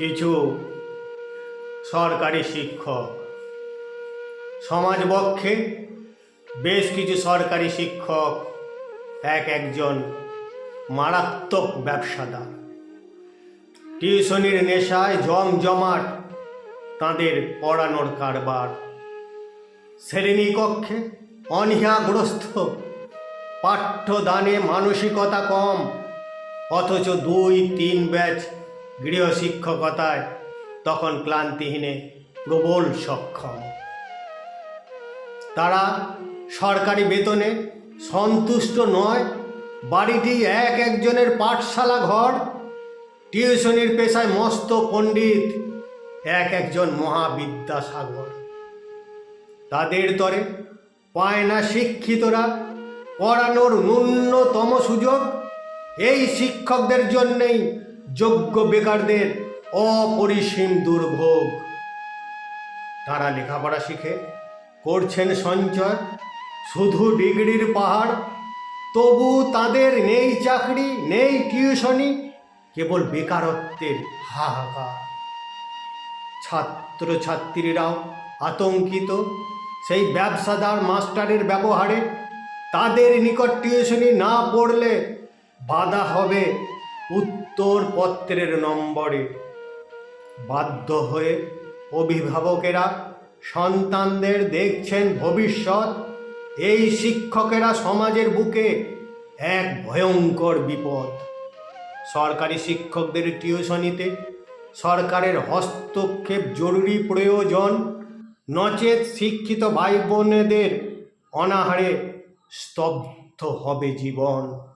কিছু সরকারি শিক্ষক। সমাজবক্ষে বেশ কিছু সরকারি শিক্ষক, এক একজন মারাত্মক ব্যবসাদার। টিউশনির নেশায় জমজমাট তাদের পড়ানোর কারবার। শ্রেণীকক্ষে অনীহাগ্রস্ত পাঠ্যদানে মানসিকতা কম, অথচ দুই তিন ব্যাচ গৃহশিক্ষকতায় তখন ক্লান্তিহীনে প্রবল সক্ষম। তারা সরকারি বেতনে সন্তুষ্ট নয়, বাড়িটি এক একজনের পাঠশালা ঘর, টিউশনির পেশায় মস্ত পণ্ডিত এক একজন মহাবিদ্যাসাগর। তাদের তরে পায় না শিক্ষিতরা, পড়ানোর ন্যূনতম সুযোগ, এই শিক্ষকদের জন্যেই যোগ্য বেকারদের অপরিসীম দুর্ভোগ। তারা লেখাপড়া শিখে, করছেন সঞ্চয়, শুধু ডিগ্রির পাহাড়, তবু তাদের নেই চাকরি, নেই টিউশনি, কেবল বেকারত্বের হাহাকার। ছাত্রছাত্রীরাও আতঙ্কিত, সেই ব্যবসাদার মাস্টারের ব্যবহারে তাদের নিকট টিউশনি না পড়লে বাধা হবে উত্তরপত্রের নম্বরে বাধ্য হয়ে অভিভাবকেরা সন্তানদের দেখছেন ভবিষ্যৎ। এই শিক্ষকেরা সমাজের বুকে এক ভয়ঙ্কর বিপদ। সরকারি শিক্ষকদের টিউশনিতে সরকারের হস্তক্ষেপ জরুরি প্রয়োজন। নচেত শিক্ষিত ভাই বোনেদের অনাহারে স্তব্ধ হবে জীবন।